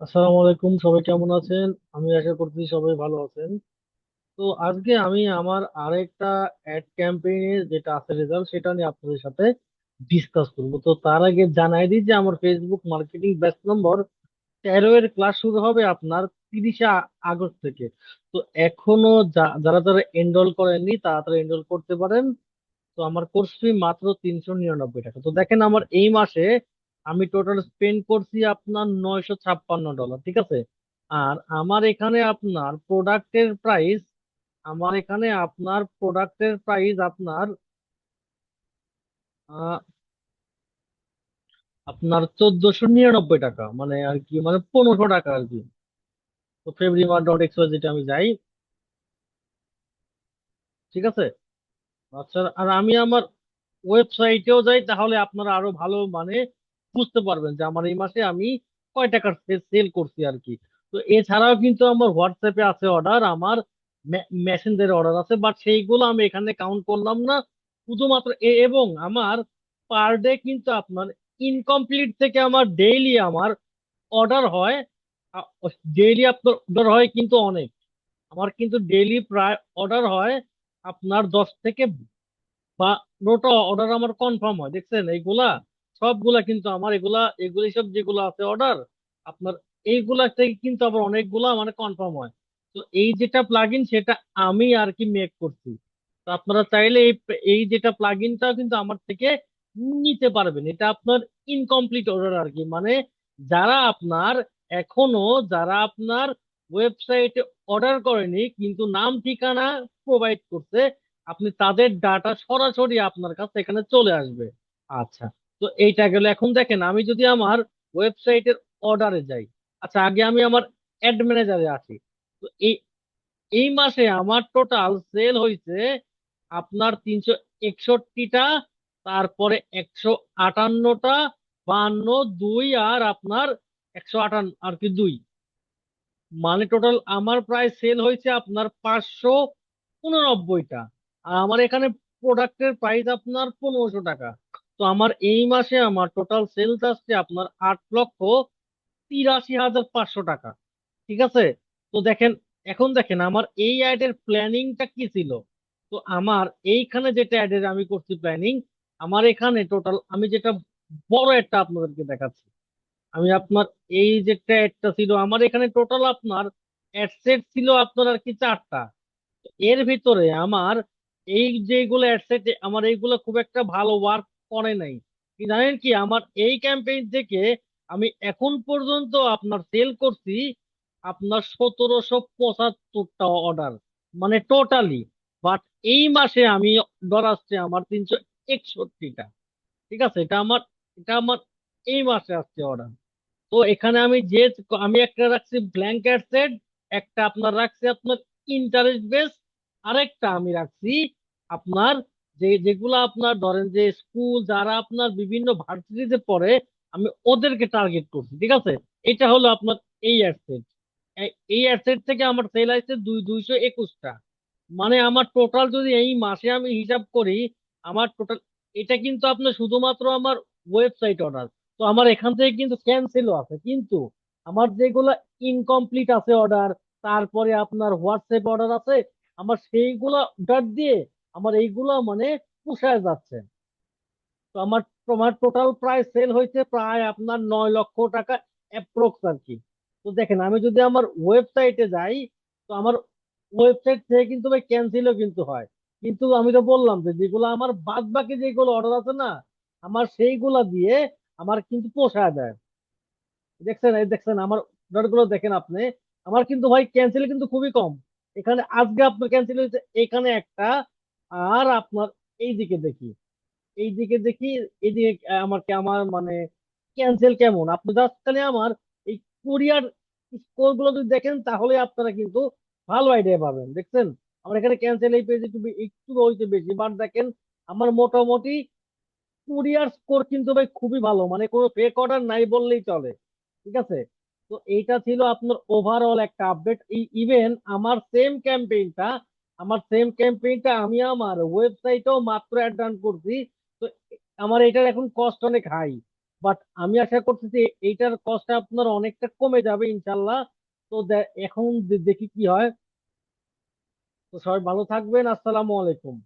আসসালামু আলাইকুম, সবাই কেমন আছেন? আমি আশা করছি সবাই ভালো আছেন। তো আজকে আমি আমার আরেকটা অ্যাড ক্যাম্পেইনের যেটা আছে রেজাল্ট সেটা নিয়ে আপনাদের সাথে ডিসকাস করব। তো তার আগে জানাই দিই যে আমার ফেসবুক মার্কেটিং ব্যাচ নম্বর তেরো এর ক্লাস শুরু হবে আপনার তিরিশে আগস্ট থেকে। তো এখনও যারা যারা এনরোল করেননি তারা তারা এনরোল করতে পারেন। তো আমার কোর্স ফি মাত্র তিনশো নিরানব্বই টাকা। তো দেখেন আমার এই মাসে আমি টোটাল স্পেন্ড করছি আপনার নয়শো ছাপ্পান্ন ডলার ঠিক আছে? আর আমার এখানে আপনার প্রোডাক্টের প্রাইস আমার এখানে আপনার প্রোডাক্টের প্রাইস আপনার আপনার চোদ্দশো নিরানব্বই টাকা মানে আর কি মানে পনেরোশো টাকা আর কি। তো ফেব্রিমার ডট এক্স যেটা আমি যাই। ঠিক আছে? আচ্ছা আর আমি আমার ওয়েবসাইটেও যাই, তাহলে আপনারা আরও ভালো মানে বুঝতে পারবেন যে আমার এই মাসে আমি কয় টাকার সেল করছি আর কি তো এছাড়াও কিন্তু আমার হোয়াটসঅ্যাপে আছে অর্ডার আমার মেসেঞ্জারে অর্ডার আছে বাট সেইগুলো আমি এখানে কাউন্ট করলাম না। শুধুমাত্র এবং আমার পার ডে কিন্তু আপনার ইনকমপ্লিট থেকে আমার ডেইলি আমার অর্ডার হয়। ডেইলি আপনার অর্ডার হয় কিন্তু অনেক। আমার কিন্তু ডেইলি প্রায় অর্ডার হয় আপনার দশ থেকে বা নোটা অর্ডার আমার কনফার্ম হয়, দেখছেন? এইগুলা সবগুলা কিন্তু আমার এগুলা, এগুলি সব যেগুলো আছে অর্ডার আপনার এইগুলা থেকে কিন্তু আবার অনেকগুলা মানে কনফার্ম হয়। তো এই যেটা প্লাগইন সেটা আমি আর কি মেক করছি। তো আপনারা চাইলে এই এই যেটা প্লাগইনটাও কিন্তু আমার থেকে নিতে পারবেন। এটা আপনার ইনকমপ্লিট অর্ডার আর কি। মানে যারা আপনার এখনও, যারা আপনার ওয়েবসাইটে অর্ডার করেনি, কিন্তু নাম ঠিকানা প্রোভাইড করছে, আপনি তাদের ডাটা সরাসরি আপনার কাছে এখানে চলে আসবে। আচ্ছা। তো এইটা গেল। এখন দেখেন, আমি যদি আমার ওয়েবসাইটের অর্ডারে যাই আচ্ছা আগে আমি আমার অ্যাড ম্যানেজারে আছি। তো এই এই মাসে আমার টোটাল সেল হয়েছে আপনার তিনশো একষট্টিটা, তারপরে একশো আটান্নটা, বান্ন দুই আর আপনার একশো আটান্ন, আর কি দুই। মানে টোটাল আমার প্রায় সেল হয়েছে আপনার পাঁচশো উননব্বইটা, আর আমার এখানে প্রোডাক্টের প্রাইস আপনার পনেরোশো টাকা। তো আমার এই মাসে আমার টোটাল সেলস আসছে আপনার আট লক্ষ তিরাশি হাজার পাঁচশো টাকা, ঠিক আছে? তো দেখেন, এখন দেখেন আমার এই অ্যাডের প্ল্যানিংটা কি ছিল? তো আমার এইখানে যেটা অ্যাডের আমি করছি প্ল্যানিং আমার এখানে টোটাল আমি যেটা বড় একটা আপনাদেরকে দেখাচ্ছি। আমি আপনার এই যেটা অ্যাডটা ছিল, আমার এখানে টোটাল আপনার অ্যাড সেট ছিল আপনার আর কি চারটা। এর ভিতরে আমার এই যেগুলো অ্যাডসেট আমার এইগুলো খুব একটা ভালো ওয়ার্ক করে নাই। জানেন কি? আমার এই ক্যাম্পেইন থেকে আমি এখন পর্যন্ত আপনার সেল করছি আপনার সতেরোশো পঁচাত্তরটা অর্ডার মানে টোটালি বাট এই মাসে আমি অর্ডার আসছে আমার তিনশো একষট্টিটা। ঠিক আছে? এটা আমার এটা আমার এই মাসে আসছে অর্ডার তো এখানে আমি যে, আমি একটা রাখছি ব্ল্যাঙ্কেট সেট একটা আপনার রাখছি আপনার ইন্টারেস্ট বেস আরেকটা আমি রাখছি আপনার যে, যেগুলো আপনার ধরেন যে, স্কুল যারা আপনার বিভিন্ন ভার্সিটিতে পড়ে, আমি ওদেরকে টার্গেট করছি, ঠিক আছে? এটা হলো আপনার এই অ্যাডসেট এই অ্যাডসেট থেকে আমার সেল আসছে দুই, দুইশো একুশটা। মানে আমার টোটাল যদি এই মাসে আমি হিসাব করি, আমার টোটাল এটা কিন্তু আপনার শুধুমাত্র আমার ওয়েবসাইট অর্ডার তো আমার এখান থেকে কিন্তু ক্যান্সেলও আছে। কিন্তু আমার যেগুলো ইনকমপ্লিট আছে অর্ডার তারপরে আপনার হোয়াটসঅ্যাপ অর্ডার আছে, আমার সেইগুলো অর্ডার দিয়ে আমার এইগুলো মানে পুষায় যাচ্ছে। তো আমার, তোমার টোটাল প্রায় সেল হয়েছে প্রায় আপনার নয় লক্ষ টাকা অ্যাপ্রক্স আর কি তো দেখেন, আমি যদি আমার ওয়েবসাইটে যাই, তো আমার ওয়েবসাইট থেকে কিন্তু ভাই ক্যান্সেলও কিন্তু হয়। কিন্তু আমি তো বললাম যে, যেগুলো আমার বাদ বাকি যেগুলো অর্ডার আছে না, আমার সেইগুলা দিয়ে আমার কিন্তু পোষা যায়। দেখছেন, এই দেখছেন, আমার অর্ডারগুলো দেখেন আপনি, আমার কিন্তু ভাই ক্যান্সেল কিন্তু খুবই কম। এখানে আজকে আপনার ক্যান্সেল হয়েছে, এখানে একটা আর আপনার এই দিকে দেখি এই দিকে দেখি, এইদিকে আমার আমার মানে ক্যান্সেল কেমন? আপনি জাস্ট আমার এই কুরিয়ার স্কোরগুলো যদি দেখেন, তাহলে আপনারা কিন্তু ভালো আইডিয়া পাবেন, দেখছেন? আমার এখানে ক্যান্সেল এই পেজ একটু একটু হইতে বেশি বাট দেখেন, আমার মোটামুটি কুরিয়ার স্কোর কিন্তু ভাই খুবই ভালো মানে কোনো ফেক অর্ডার নাই বললেই চলে, ঠিক আছে? তো এইটা ছিল আপনার ওভারঅল একটা আপডেট এই ইভেন আমার সেম ক্যাম্পেইনটা আমার সেম ক্যাম্পেইনটা আমি আমার ওয়েবসাইটেও মাত্র অ্যাড রান করছি। তো আমার এটার এখন কস্ট অনেক হাই বাট আমি আশা করতেছি এইটার কস্ট আপনার অনেকটা কমে যাবে ইনশাল্লাহ তো এখন দেখি কি হয়। তো সবাই ভালো থাকবেন, আসসালামু আলাইকুম।